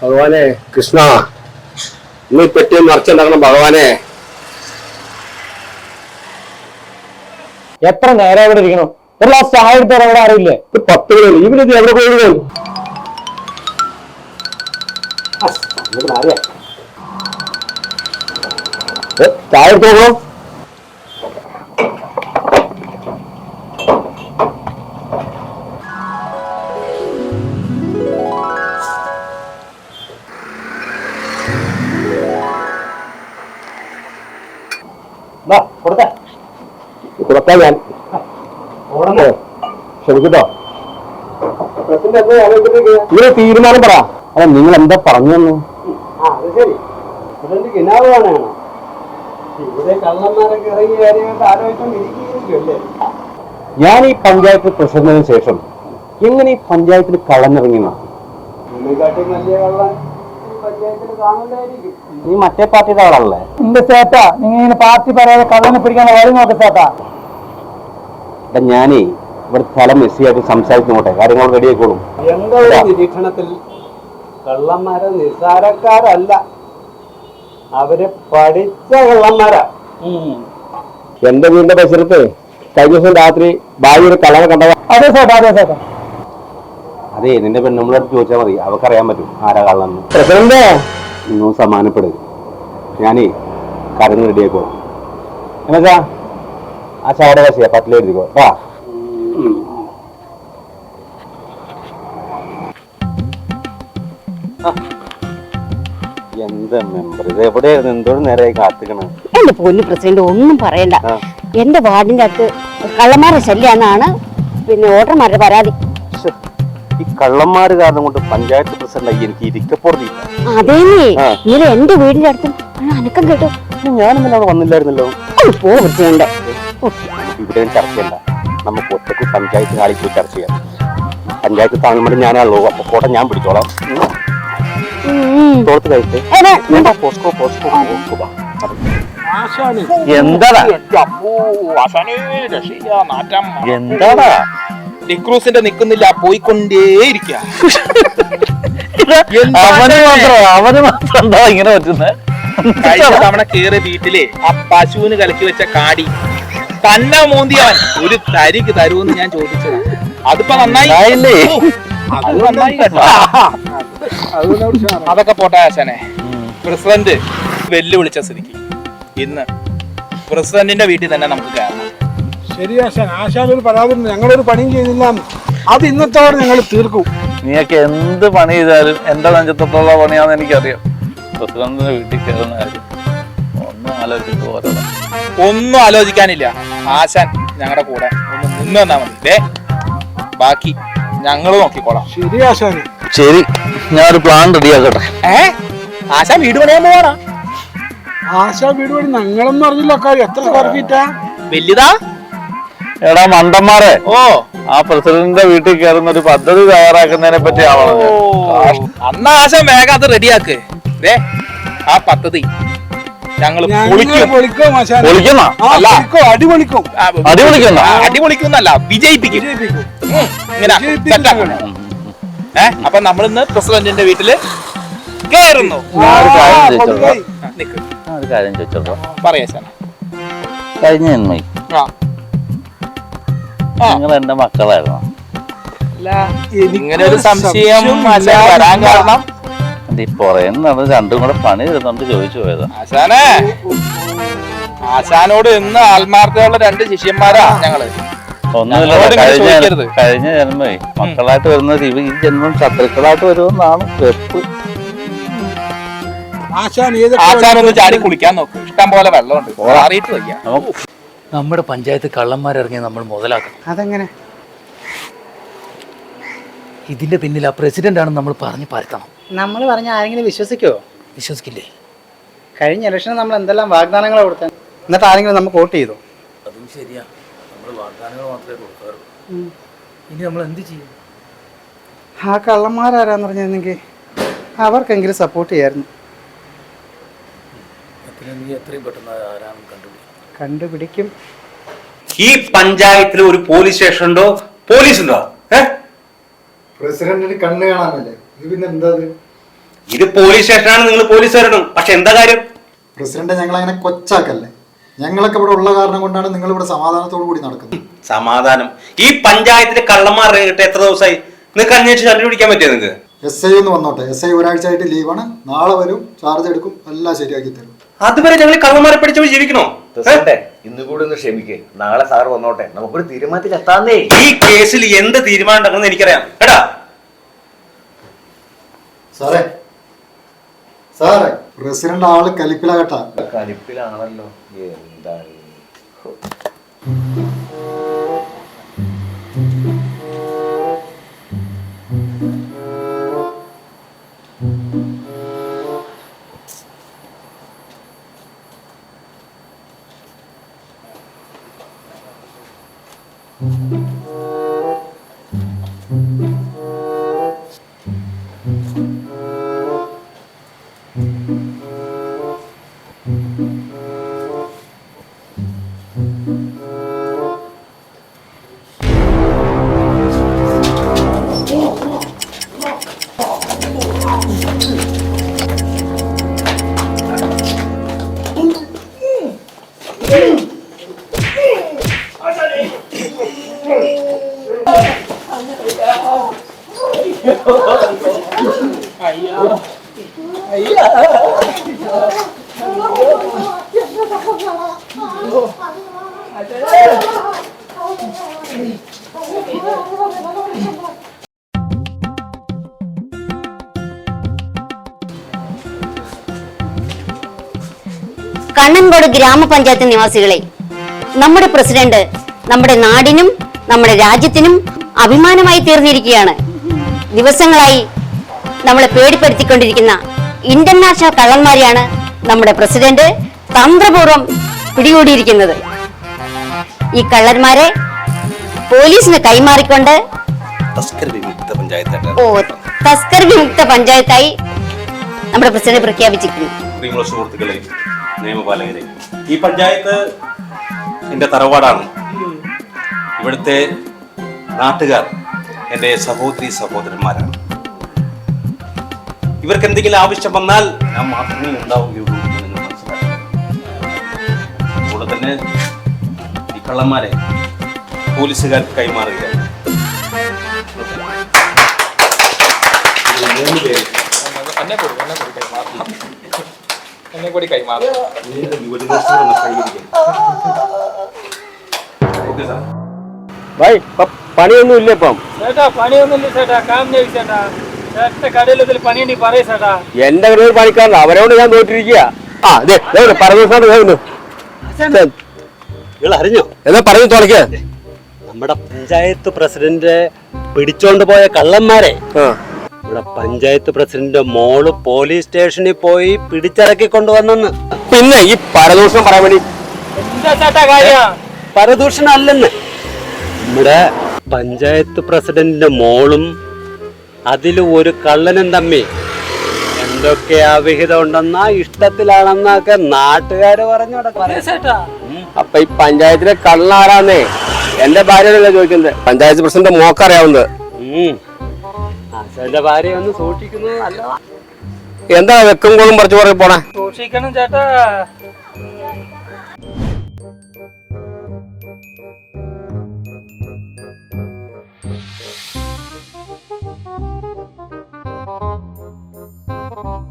ഭഗവാനെ കൃഷ്ണ ഇന്ന് പെട്ടി നിറച്ചുണ്ടാക്കണം ഭഗവാനെ. എത്ര നേരം ഇവിടെ ഇരിക്കണം? ഒരു ഗ്ലാസ് ചായ എടുത്താൽ അവിടെ അറിയില്ലേ ഇത് പത്ത് മണി ഇവരിത് എവിടെ പോയി ചായ എടുത്തോളൂ ഞാൻ ക്ഷമിക്കട്ടോ ഇങ്ങനെ തീരുമാനം പറ. അല്ല നിങ്ങൾ എന്താ പറഞ്ഞു തന്നു ഞാൻ ഈ പഞ്ചായത്ത് പ്രസിഡന്റിന് ശേഷം എങ്ങനെ ഈ പഞ്ചായത്തിൽ കളഞ്ഞിറങ്ങി നീ മറ്റേ പാർട്ടിയുടെ ആളല്ലേ? എന്റെ ചേട്ടാ നിങ്ങൾ ഇങ്ങനെ പാർട്ടി പറയാതെ കള്ളനെ പിടിക്കാൻ വരും നോക്ക് ചേട്ടാ എടാ ഞാനേ ഇവിടെ സ്ഥലം മെസ്സിയായിട്ട് സംസാരിച്ചോട്ടെ. കാര്യങ്ങൾ റെഡി ആയിക്കോളും. എന്റെ ഒരു നിരീക്ഷണത്തിൽ? കള്ളന്മാരെ നിസാരക്കാരല്ല അവർ പഠിച്ച കള്ളന്മാരാ. എന്റെ വീടിന്റെ പരിസരത്ത് കഴിഞ്ഞ ദിവസം രാത്രി ഭാര്യ ഒരു കള്ളനെ കണ്ടവ അതെ ചേട്ടാ അതെ അതെ. നിന്റെ പെണ്ണുമ്പളോട് ചോദിച്ചാൽ മതി. അവക്കറിയാൻ പറ്റും ആരാ കള്ളന്ന് പ്രസിഡന്റ്. സമാനപ്പെടുക ഞാനേ കാര്യങ്ങൾ റെഡി ആയിക്കോളും. എന്നുവെച്ചാ ആ ചാടെ വശയാ പട്ടിലെഴുതിക്കോ വാ. എന്താ മെമ്പർ ഇത് എവിടെയായിരുന്നു? എന്തോരം നേരമായി കാത്തിക്കണേ? എന്റെ പൊന്നു പ്രസിഡന്റ് ഒന്നും പറയണ്ട. എന്റെ വാർഡിന്റെ അകത്ത് കള്ളന്മാരുടെ ശല്യാന്നാണ് പിന്നെ വോട്ടർമാരുടെ പരാതി. ശ്ശെ, ഈ കള്ളന്മാര് കാരണം കൊണ്ട് പഞ്ചായത്ത് പ്രസിഡന്റായി എനിക്ക് ഇരിക്കപ്പുറത്തില്ല അതേന്നേ. ഇന്നലെ എന്റെ വീടിന്റെ അടുത്തും ഒരു അനക്കം കേട്ടു. ഞാനൊന്നും അവിടെ വന്നില്ലായിരുന്നല്ലോ. ഒന്ന് പോ പ്രസിഡന്റ്. ഇവിടെ ചർച്ചയല്ല. നമുക്ക് ഒറ്റയ്ക്ക് പഞ്ചായത്ത് ഹാളിൽ പോയി ചർച്ച ചെയ്യാം. പഞ്ചായത്ത് താങ്ങുമ്പോൾ ഞാനാണല്ലോ അപ്പൊ കോട്ട ഞാൻ പിടിച്ചോളാം. തോർത്ത് കഴിച്ച് എന്താ പോസ്കോ പോസ്കോ. എന്താടാ? എന്താടാ? ഡിക്രൂസിന്റെ നിക്കുന്നില്ല പോയിക്കൊണ്ടേയിരിക്കുക അവന് മാത്രം അവന് മാത്രം എന്താ ഇങ്ങനെ പറ്റുന്നത് കഴിഞ്ഞ തവണ കേറിയ വീട്ടിലെ ആ പശുവിന് കലക്കി വെച്ച കാടി. തന്നെ മൂന്തിയവൻ. ഒരു തരിക്ക് തരൂന്ന് ഞാൻ ചോദിച്ചത്. അതിപ്പോ നന്നായി. ആയില്ലേ? ഓ, അത് നന്നായി കേട്ടോ. അതൊക്കെ പോട്ടെ ആശാനെ. പ്രസിഡന്റ് വെല്ലുവിളിച്ച സ്ഥിതിക്ക് ഇന്ന് പ്രസിഡന്റിന്റെ വീട്ടിൽ തന്നെ നമുക്ക് കയറണം ശരി ആശാൻ. ആശാൻ ഒരു പരാതി ഞങ്ങളൊരു പണിയും ചെയ്തില്ല അത് ഇന്നത്തോടെ ഞങ്ങൾ തീർക്കും. നീയൊക്കെ എന്ത് പണി ചെയ്താലും എന്റെ നെഞ്ചത്തോട്ടുള്ള പണിയാന്ന് എനിക്കറിയാം. പ്രസിഡന്റിന്റെ വീട്ടിൽ കയറുന്ന കാര്യം. പോരണം ഒന്നും ആലോചിക്കാനില്ല. ആശാൻ ഞങ്ങളുടെ കൂടെ. ഒന്ന് നിന്ന് തന്നാ മതി. ദേ ബാക്കി ഞങ്ങൾ നോക്കിക്കോളാം. ശരി ആശാന്. ശരി ഞാനൊരു പ്ലാൻ റെഡിയാക്കട്ടെ ഏ? ആശാൻ വീട് പണിയാൻ പോവാണോ? ആശാ വീട് പണി ഞങ്ങളൊന്നും അറിഞ്ഞില്ല കാര്യം. എത്ര സ്ക്വയർ ഫീറ്റാ വലുതാ? എടാ മണ്ടന്മാരെ ഓ. ആ പ്രസിഡന്റിന്റെ വീട്ടിൽ കയറുന്ന ഒരു പദ്ധതി തയ്യാറാക്കുന്നതിനെ പറ്റി ആവണം ഞാൻ. അന്ന് ആശാൻ വേഗം അത് റെഡിയാക്ക് ദേ ആ പദ്ധതി. ഞങ്ങൾ ഞങ്ങൾ പൊളിക്കും. പൊളിക്കും ആശാൻ പൊളിക്കുന്നോ? അല്ല. പൊളിക്കും അടി പൊളിക്കും ആ, അടിപൊളിക്കുന്നോ? ആ, അടിപൊളിക്കുന്നല്ല വിജയിപ്പിക്കും. ഇങ്ങനെ അപ്പൊ നമ്മളിന്ന് പ്രസിഡന്റിന്റെ വീട്ടിൽ കയറുന്നു കാര്യം ചോദിച്ചോ പറയാ ആശാൻ കഴിഞ്ഞ ജന്മയി ആ. ആ. നിങ്ങൾ എന്റെ മക്കളായിരുന്നു? ഇങ്ങനെ ഒരു സംശയം വരാൻ കാരണം ഈ പുറയിൽ നമ്മൾ രണ്ടും കൂടെ പണി തരുന്നുണ്ട് ചോദിച്ചു പോയത്. ആശാനേ! ആശാനോട് ഇന്ന് ആത്മാർത്ഥയുള്ള രണ്ട് ശിഷ്യന്മാരാ ഞങ്ങൾ. ഒന്നുമില്ല കഴിഞ്ഞ. കഴിഞ്ഞ ജന്മേ മക്കളായിട്ട് വരുന്നത് ഇവ ഈ ജന്മം ശത്രുക്കളായിട്ട് വരുമെന്നാണ് വെപ്പ്. ആശാൻ ചാടി കുളിക്കാൻ നോക്കും. ഇഷ്ടം പോലെ വെള്ളമുണ്ട്. മാറിയിട്ട് വയ്യ നമ്മുടെ പഞ്ചായത്ത് കള്ളന്മാരിറങ്ങി നമ്മൾ മുതലാക്കണം. അതെങ്ങനെ? ഇതിന്റെ പിന്നിൽ ആ പ്രസിഡന്റ് ആണ് നമ്മൾ പറഞ്ഞു പരത്തണം നമ്മൾ പറഞ്ഞ ആരെങ്കിലും വിശ്വസിക്കോ വിശ്വസിക്കില്ലേ? കഴിഞ്ഞ ഇലക്ഷന് നമ്മൾ എന്തെല്ലാം വാഗ്ദാനങ്ങൾ കൊടുത്തു എന്നിട്ട് ആരെങ്കിലും നമുക്ക് വോട്ട് ചെയ്തു? അതും ശരിയാ. നമ്മൾ വാഗ്ദാനങ്ങൾ മാത്രമേ കൊടുക്കാറുള്ളൂ. ഇനി നമ്മൾ എന്ത് ചെയ്യും? ആ കള്ളന്മാരാരാന്ന് പറഞ്ഞിരുന്നെങ്കിൽ അവർക്കെങ്കിലും സപ്പോർട്ട് ചെയ്യായിരുന്നു. കണ്ടുപിടിക്കും. ഈ പഞ്ചായത്തിൽ ഒരു പോലീസ് സ്റ്റേഷൻ ഉണ്ടോ? പോലീസ് ഉണ്ടോ? പ്രസിഡന്റിന് കണ്ണ് കാണാനല്ലേ? ഇത് പിന്നെ എന്താ ഇത്? പോലീസ് സ്റ്റേഷനാണ് നിങ്ങൾ പോലീസ് വരണം. പക്ഷെ എന്താ കാര്യം? പ്രസിഡന്റ് ഞങ്ങൾ അങ്ങനെ കൊച്ചാക്കല്ലേ. ഞങ്ങളൊക്കെ ഇവിടെ ഉള്ള കാരണം കൊണ്ടാണ് നിങ്ങൾ ഇവിടെ സമാധാനത്തോടു കൂടി നടക്കുന്നത്. സമാധാനം. ഈ പഞ്ചായത്തിലെ കള്ളന്മാർ ഇറങ്ങിയിട്ട് എത്ര ദിവസമായി? നിങ്ങൾക്ക് അന്വേഷിച്ച് കണ്ടുപിടിക്കാൻ പറ്റിയോ നിങ്ങൾക്ക്? എസ് ഐ ഒന്ന് വന്നോട്ടെ. എസ് ഐ ഒരാഴ്ച ആയിട്ട് ലീവാണ്. നാളെ വരും ചാർജ് എടുക്കും എല്ലാം ശരിയാക്കി തരും. അതുവരെ ഞങ്ങൾ കള്ളന്മാരെ പിടിച്ചു ജീവിക്കണോ? ഇന്ന് കൂടി ഒന്ന് ക്ഷമിക്കേ. നാളെ സാർ വന്നോട്ടെ. നമുക്കൊരു തീരുമാനത്തിൽ എത്താന്നേ. ഈ കേസിൽ എന്ത് തീരുമാനം ഉണ്ടെന്ന് എനിക്കറിയാം. കേട്ടാ? സാറേ സാറേ പ്രസിഡന്റ് ആൾ കലിപ്പിലാകട്ടാ. കലിപ്പിലാണല്ലോ. എന്താ കണ്ണൻകോട് ഗ്രാമപഞ്ചായത്ത് നിവാസികളെ നമ്മുടെ പ്രസിഡന്റ് നമ്മുടെ നാടിനും നമ്മുടെ രാജ്യത്തിനും അഭിമാനമായി തീർന്നിരിക്കുകയാണ്. ദിവസങ്ങളായി നമ്മളെ പേടിപ്പെടുത്തിക്കൊണ്ടിരിക്കുന്ന ഇന്റർനാഷണൽ കള്ളന്മാരെയാണ് നമ്മുടെ പ്രസിഡന്റ് തന്ത്രപൂർവം പിടികൂടിയിരിക്കുന്നത്. ഈ കള്ളന്മാരെ പോലീസിന് കൈമാറിക്കൊണ്ട് ഓ തസ്കർ വിമുക്ത പഞ്ചായത്തായി നമ്മുടെ പ്രസിഡന്റ് പ്രഖ്യാപിച്ചിരിക്കുന്നു. പ്രിയമുള്ള സുഹൃത്തുക്കളെ നിയമപാലകരെ ഈ പഞ്ചായത്ത് എന്റെ തറവാടാണ്. ഇവിടുത്തെ നാട്ടുകാർ എന്റെ സഹോദരി സഹോദരന്മാരാണ്. ഇവർക്ക് എന്തെങ്കിലും ആവശ്യം വന്നാൽ ഞാൻ മാത്രമേ ഉണ്ടാവുകയുള്ളൂ എന്ന് നിങ്ങൾ മനസ്സിലാക്കണം. അതുപോലെ തന്നെ ഈ കള്ളന്മാരെ പോലീസുകാർക്ക് കൈമാറുകയാണ് ഇതിൽ മൂന്ന് പേര് എന്നെ കൂടി എന്നെ കൂടി കൈമാറാം യുവജനോത്സവം ഓക്കെ സാർ. ഭായ് പണിയൊന്നും ഇല്ല ഇപ്പം. ചേട്ടാ പണിയൊന്നുമില്ല ചേട്ടാ. കാം ചെയ്യും ചേട്ടാ. ചേട്ടന്റെ കടയിലത്തിൽ പണിയുണ്ടി പറയും ചേട്ടാ. എന്റെ ഒരു പണിക്കാരൻ അവരോട് ഞാൻ തോറ്റിരിക്കുക ആ അതെ പറഞ്ഞു നിങ്ങൾ അറിഞ്ഞോ? എന്നാ പറഞ്ഞു തുറക്കുക നമ്മുടെ പഞ്ചായത്ത് പ്രസിഡന്റ് പിടിച്ചോണ്ട് പോയ കള്ളന്മാരെ. നമ്മുടെ പഞ്ചായത്ത് പ്രസിഡന്റ് മോൾ പോലീസ് സ്റ്റേഷനിൽ പോയി പിടിച്ചിറക്കി കൊണ്ടുവന്നെന്ന്. പിന്നെ ഈ പരദൂഷണം പറയാൻ വേണ്ടി പരദൂഷണം അല്ലെന്ന്. നമ്മുടെ പഞ്ചായത്ത് പ്രസിഡന്റിന്റെ മോളും അതിൽ ഒരു കള്ളനും തമ്മി എന്തൊക്കെ അവിഹിതം ഉണ്ടെന്നാ ഇഷ്ടത്തിലാണെന്നൊക്കെ നാട്ടുകാര് പറഞ്ഞു അപ്പൊ ഈ പഞ്ചായത്തിലെ കള്ളാരാന്നേ എന്റെ ഭാര്യയല്ല ചോദിക്കുന്നത്. പഞ്ചായത്ത് പ്രസിഡന്റ് മോക്കറിയാവുന്നത്. ഭാര്യ ഒന്ന് സൂക്ഷിക്കുന്നത് അല്ല. എന്താ വെക്കും കോളും പറിച്ചു പറഞ്ഞു പോണേ? സൂക്ഷിക്കണം ചേട്ടാ.